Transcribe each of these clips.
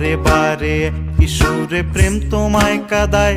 বারে বারে কিশোরে প্রেম তোমায় কাদায়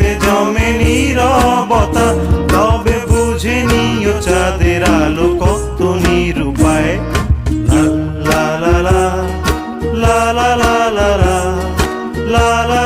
তবে বুঝে নিও চাঁদের আলো কত নিরুপায় লা লা লা লা লা লা লা লা লা